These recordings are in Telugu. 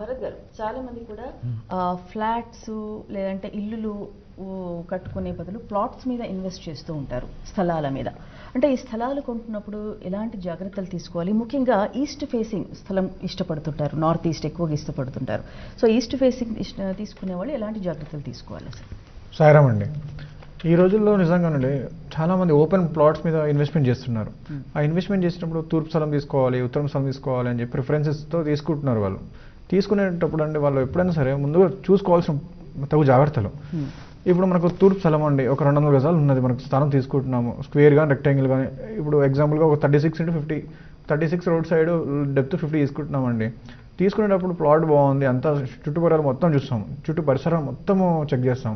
భరత్ గారు చాలా మంది కూడా ఫ్లాట్స్ లేదంటే ఇల్లులు కట్టుకునే బదులు ప్లాట్స్ మీద ఇన్వెస్ట్ చేస్తూ ఉంటారు స్థలాల మీద. అంటే ఈ స్థలాలు కొంటున్నప్పుడు ఎలాంటి జాగ్రత్తలు తీసుకోవాలి? ముఖ్యంగా ఈస్ట్ ఫేసింగ్ స్థలం ఇష్టపడుతుంటారు నార్త్ ఈస్ట్ ఎక్కువగా ఇష్టపడుతుంటారు. సో ఈస్ట్ ఫేసింగ్ ఇష్ట తీసుకునే వాళ్ళు ఎలాంటి జాగ్రత్తలు తీసుకోవాలి సాయిరామ్ అండి. ఈ రోజుల్లో నిజంగానండి చాలా మంది ఓపెన్ ప్లాట్స్ మీద ఇన్వెస్ట్మెంట్ చేస్తున్నారు. ఆ ఇన్వెస్ట్మెంట్ చేసినప్పుడు తూర్పు స్థలం తీసుకోవాలి ఉత్తరం స్థలం తీసుకోవాలి అని చెప్పి ప్రిఫరెన్సెస్తో తీసుకుంటున్నారు వాళ్ళు. తీసుకునేటప్పుడు అండి వాళ్ళు ఎప్పుడైనా సరే ముందుగా చూసుకోవాల్సిన తగు జాగ్రత్తలు. ఇప్పుడు మనకు తూర్పు స్థలం అండి ఒక రెండు వందల గజాలు ఉన్నది మనకు స్థలం తీసుకుంటున్నాము. స్క్వేర్ కానీ రెక్టాంగిల్ కానీ ఇప్పుడు ఎగ్జాంపుల్గా ఒక thirty six into fifty thirty six road side depth fifty తీసుకుంటున్నామండి. తీసుకునేటప్పుడు ప్లాట్ బాగుంది అంతా చుట్టుపక్కల మొత్తం చూస్తాం చుట్టూ పరిసరం మొత్తము చెక్ చేస్తాం.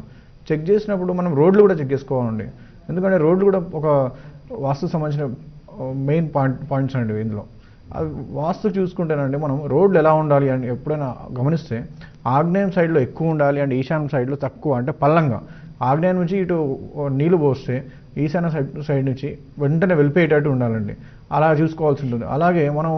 చెక్ చేసినప్పుడు మనం రోడ్లు కూడా చెక్ చేసుకోవాలండి. ఎందుకంటే రోడ్లు కూడా ఒక వాస్తు సంబంధించిన మెయిన్ పాయింట్ పాయింట్స్ అండి ఇందులో. వాస్తు చూసుకుంటేనండి మనం రోడ్లు ఎలా ఉండాలి అని ఎప్పుడైనా గమనిస్తే ఆగ్నేయం సైడ్లో ఎక్కువ ఉండాలి అండ్ ఈశాన్యం సైడ్లో తక్కువ అంటే పల్లంగా. ఆగ్నేయం నుంచి ఇటు నీళ్ళు పోస్తే ఈశాన్య సైడ్ సైడ్ నుంచి వెంటనే వెళ్ళిపోయేటట్టు ఉండాలండి. అలా చూసుకోవాల్సి ఉంటుంది. అలాగే మనం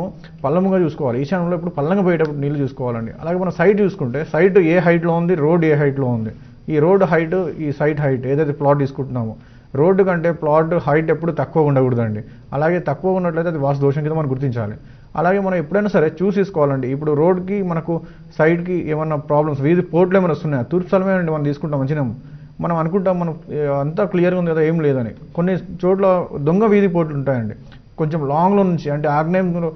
పల్లముగా చూసుకోవాలి. ఈశాన్యంలో ఇప్పుడు పల్లంగా పోయేటప్పుడు నీళ్ళు చూసుకోవాలండి. అలాగే మనం సైట్ చూసుకుంటే సైట్ ఏ హైట్లో ఉంది రోడ్ ఏ హైట్లో ఉంది. ఈ రోడ్ హైట్ ఈ సైట్ హైట్ ఏదైతే ప్లాట్ తీసుకుంటున్నామో రోడ్డు కంటే ప్లాట్ హైట్ ఎప్పుడు తక్కువ ఉండకూడదండి. అలాగే తక్కువ ఉన్నట్లయితే అది వాస్తు దోషం కింద మనం గుర్తించాలి. అలాగే మనం ఎప్పుడైనా సరే చూసి తీసుకోవాలండి ఇప్పుడు రోడ్కి మనకు సైడ్కి ఏమన్నా ప్రాబ్లమ్స్ వీధి పోర్ట్లు ఏమైనా వస్తున్నాయా? తూర్పు స్థలమే అండి మనం తీసుకుంటాం మంచిగా మనం అనుకుంటాం మనం అంతా క్లియర్గా ఉంది కదా ఏం లేదని. కొన్ని చోట్ల దొంగ వీధి పోర్ట్లు ఉంటాయండి. కొంచెం లాంగ్లో నుంచి అంటే ఆగ్నేయంలో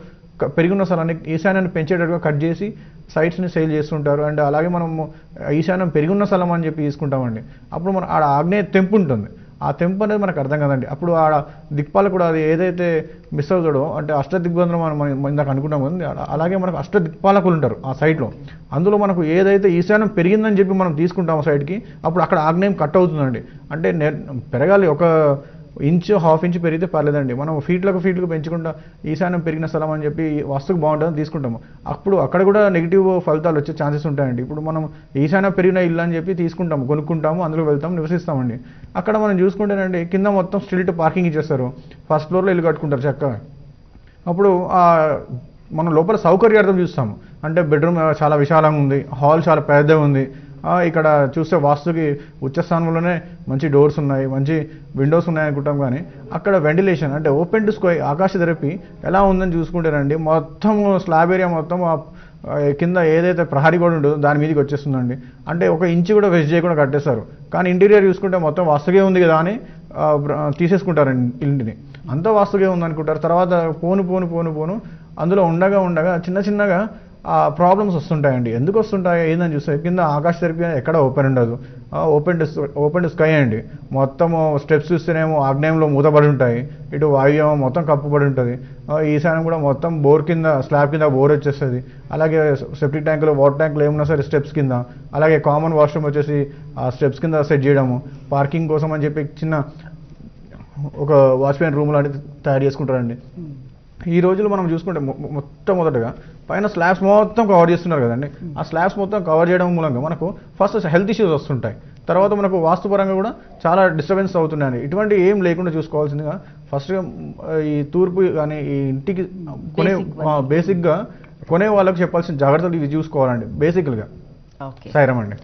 పెరిగిన స్థలాన్ని ఈశాన్యాన్ని పెంచేటట్టుగా కట్ చేసి సైట్స్ని సేల్ చేస్తుంటారు. అండ్ అలాగే మనము ఈశాన్యం పెరిగిన స్థలం అని చెప్పి తీసుకుంటామండి. అప్పుడు మనం ఆడ ఆగ్నేయ తెంపు ఉంటుంది. ఆ తెంపు అనేది మనకు అర్థం కదండి. అప్పుడు ఆడ దిక్పాలు కూడా అది ఏదైతే మిస్ అవుతాడో అంటే అష్ట దిగ్బంధనం మనం ఇందాక అనుకుంటాం కదండి అలాగే మనకు అష్ట దిక్పాలకులు ఉంటారు ఆ సైట్లో. అందులో మనకు ఏదైతే ఈశాన్యం పెరిగిందని చెప్పి మనం తీసుకుంటాం సైడ్కి అప్పుడు అక్కడ ఆగ్నేయం కట్ అవుతుందండి. అంటే నె- పెరగాలి ఒక ఇంచు హాఫ్ ఇంచ్ పెరిగితే పర్లేదండి. మనం ఫీట్లకు ఫీట్లకు పెంచకుండా ఈశాన్యం పెరిగిన స్థలం అని చెప్పి వస్తువు బాగుంటుందని తీసుకుంటాము. అప్పుడు అక్కడ కూడా నెగిటివ్ ఫలితాలు వచ్చే ఛాన్సెస్ ఉంటాయండి. ఇప్పుడు మనం ఈశాన్యం పెరిగిన ఇల్లు అని చెప్పి తీసుకుంటాము కొనుక్కుంటాము అందులో వెళ్తాం నివసిస్తామండి. అక్కడ మనం చూసుకుంటేనండి కింద మొత్తం స్ట్రీట్ పార్కింగ్ ఇచ్చేస్తారు. ఫస్ట్ ఫ్లోర్లో ఇల్లు కట్టుకుంటారు చక్కగా. అప్పుడు మనం లోపల సౌకర్యార్థం చూస్తాము. అంటే బెడ్రూమ్ చాలా విశాలంగా ఉంది హాల్ చాలా పెద్దగా ఉంది. ఇక్కడ చూస్తే వాస్తుకి ఉచ్చస్థానంలోనే మంచి డోర్స్ ఉన్నాయి మంచి విండోస్ ఉన్నాయి అనుకుంటాం కానీ అక్కడ వెంటిలేషన్ అంటే ఓపెన్ టు స్కై ఆకాశ థెరపీ ఎలా ఉందని చూసుకుంటారండి మొత్తం స్లాబ్ ఏరియా మొత్తం కింద ఏదైతే ప్రహరీ కూడా ఉంటుందో దాని మీదకి వచ్చేస్తుందండి. అంటే ఒక ఇంచు కూడా వెస్ట్ చేయకుండా కట్టేస్తారు కానీ ఇంటీరియర్ చూసుకుంటే మొత్తం వాస్తుగే ఉంది కదా అని తీసేసుకుంటారండి ఇంటిని. అంతా వాస్తుగే ఉందనుకుంటారు. తర్వాత పోను పోను పోను పోను అందులో ఉండగా ఉండగా చిన్న చిన్నగా ప్రాబ్లమ్స్ వస్తుంటాయండి. ఎందుకు వస్తుంటాయి? ఏందని చూస్తే కింద ఆకాశ తెరిపి ఎక్కడ ఓపెన్ ఉండదు. ఓపెన్ ఓపెన్ స్కై అండి. మొత్తము స్టెప్స్ చూస్తేనేమో ఆగ్నేయంలో మూతబడి ఉంటాయి. ఇటు వాయువ్యం మొత్తం కప్పుబడి ఉంటుంది. ఈశాన్యం కూడా మొత్తం బోర్ కింద స్లాబ్ కింద బోర్ వచ్చేస్తుంది. అలాగే సెప్టిక్ ట్యాంకులు వాటర్ ట్యాంకులు ఏమున్నా సరే స్టెప్స్ కింద. అలాగే కామన్ వాష్రూమ్ వచ్చేసి ఆ స్టెప్స్ కింద సెట్ చేయడము. పార్కింగ్ కోసం అని చెప్పి చిన్న ఒక వాచ్మెన్ రూమ్ లాంటిది తయారు చేసుకుంటారండి. Hmm. ఈ రోజుల్లో మనం చూసుకుంటే మొ- మొ- మొత్తం మొదటగా పైన స్లాబ్స్ మొత్తం కవర్ చేస్తున్నారు కదండి. ఆ స్లాబ్స్ మొత్తం కవర్ చేయడం మూలంగా మనకు ఫస్ట్ హెల్త్ ఇష్యూస్ వస్తుంటాయి. తర్వాత మనకు వాస్తుపరంగా కూడా చాలా డిస్టర్బెన్స్ అవుతున్నాయి ఇటువంటి ఏం లేకుండా చూసుకోవాల్సిందిగా ఫస్ట్గా ఈ తూర్పు కానీ ఈ ఇంటికి కొనే. బేసిక్గా కొనే వాళ్ళకి చెప్పాల్సిన జాగ్రత్తలు ఇవి చూసుకోవాలండి బేసిక్గా అండి.